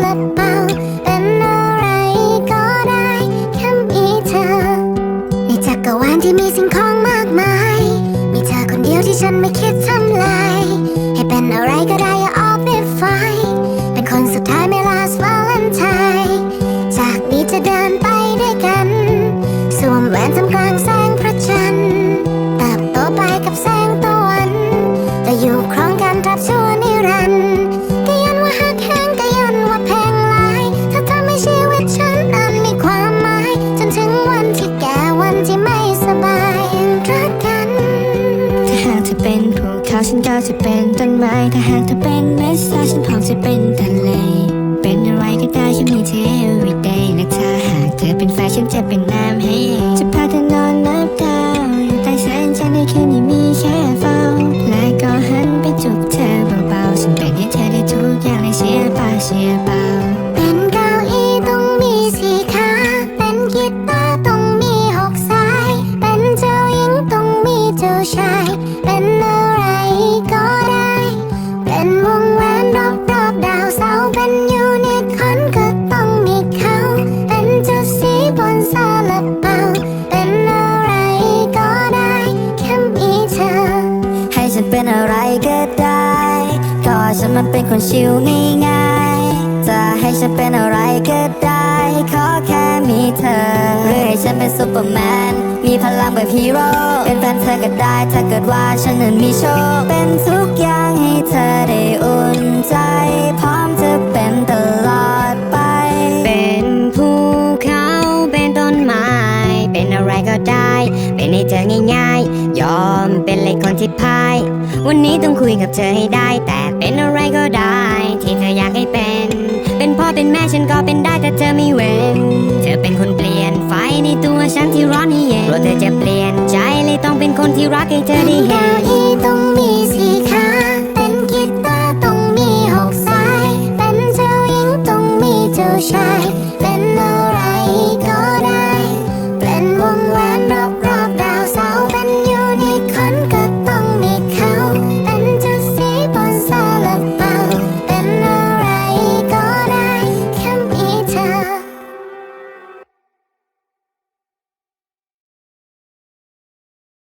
เป็นอะไรก็ได้แค่มีเธอ ในจักรวาลที่มีสิ่งของมากมาย มีเธอคนเดียวที่ฉันไม่คิดทำลาย ให้เป็นอะไรก็ได้อย่าออกไปไฟ เป็นคนสุดท้ายไม่ลสวาเลนทน์จากนี้จะเดินไปด้วยกัน สวมแหวนทำกลางแสงพระจันทร์เติบโตไปกับแสง ต้นไม้ถ้าหากเธอเป็นเมสซาฉันพร้อมจะเป็นทะเลเป็นอะไรก็ได้ฉันมีเธอ everyday และถ้าหากเธอเป็นแฟนฉันจะเป็นน้ำให้จะพาเธอนอนนับดาวอยู่ใต้แสงจันทร์ในคืนที่มีแค่เฝ้าและก็หันไปจุบเธอเบาๆฉันเป็นให้เธอได้ทุกอย่างเลยเชียร์ป่าเชียร์เบาเป็นเก้าอี้ต้องมีสี่ขาเป็นกีตาร์ต้องมีหกสาย เป็นเจ้าหญิงต้องมีเจ้าชายเป็น ฉันเป็นอะไรก็ได้ก็ฉันมันเป็นคนชิวง่ายๆ จะให้ฉันเป็นอะไรก็ได้ ขอแค่มีเธอหรือให้ฉันเป็นซูเปอร์แมน มีพลังแบบฮีโร่ เป็นแฟนเธอก็ได้ ถ้าเกิดว่าฉันนั้นมีโชค เป็นทุกอย่างให้เธอได้อุ่นใจ พร้อมจะเป็นตลอดไป เป็นภูเขา เป็นต้นไม้ เป็นอะไรก็ได้ เป็นให้เธอง่าย เป็นเล็กคนที่พาย วันนี้ต้องคุยกับเธอให้ได้ แต่เป็นอะไรก็ได้ ที่เธออยากให้เป็น เป็นพ่อเป็นแม่ฉันก็เป็นได้แต่เธอไม่เว้น เธอเป็นคนเปลี่ยนไฟในตัวฉันที่ร้อนให้เย็นกลัวเธอจะเปลี่ยนใจเลยต้องเป็นคนที่รักให้เธอได้เห็นต้องมีสี่ขาเป็นกีตาร์ต้องมีหกสาย เป็นเจ้าหญิงต้องมีเจ้าชาย เป็น